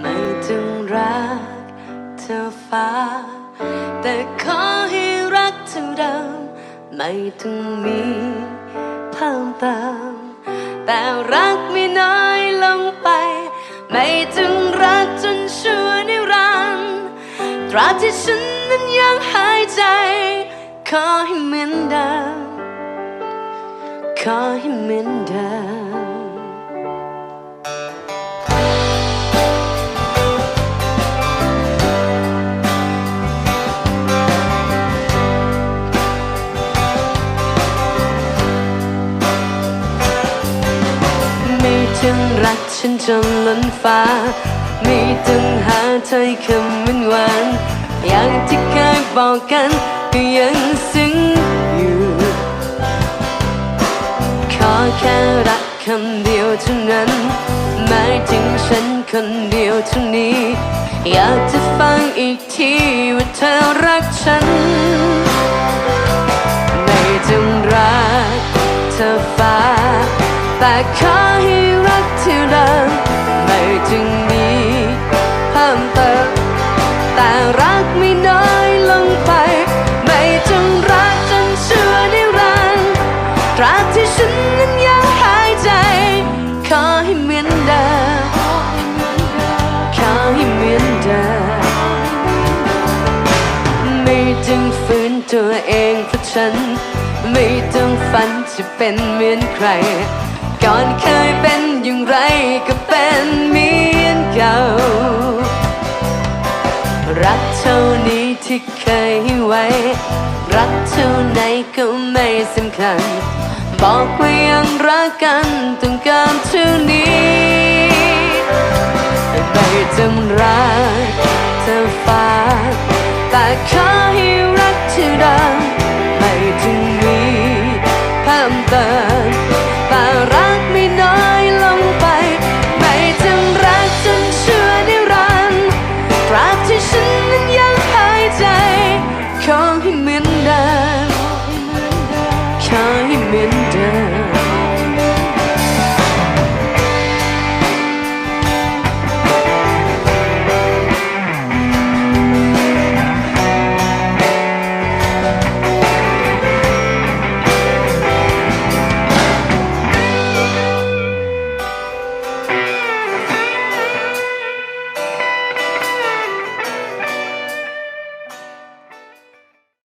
ไม่จึงรักเธอฟ้า แต่ขอให้รักเท่าเดิมไม่ต้องมีเพิ่มเติม แต่รักไม่น้อยลงไป ไม่จึงรักจนชั่วนิรันดร์ตราบที่ฉันนั้นยังหายใจ ขอให้เหมือนเดิม ขอให้เหมือนเดิม กฉันจนล้นฟ้าไม่ต้องหาถ้อยคำหวานหวานอย่างที่เคยบอกกันก็ยังซึ้งอยู่ ขอแค่รักคำเดียวเท่านั้นหมายถึงฉันคนเดียวเท่านี้ อยากจะฟังอีกทีว่าเธอรักฉัน ไม่จึงรักเธอฟ้า แต่ขอให้ ท่าเดิมไม่จึงมีเพิ่มเติมแต่รักไม่น้อยลงไป ไม่จึงรักจนเชั่วนิรันดร์ตราบที่ฉันนั้นยังหายใจ ขอให้เหมือนเดิมขอให้เหมือนเดิมไม่ต้องฝืนตัวเองเพราะฉัน ไม่ต้องฝันจะเป็นเหมือนใคร ก่อนเคยเป็น อย่างไรก็เป็นเหมือนเก่า รักเท่านี้ที่เคยให้ไว้ รักเท่าไหนก็ไม่สำคัญ บอกว่ายังรักกันต้องายเหมือนเดิม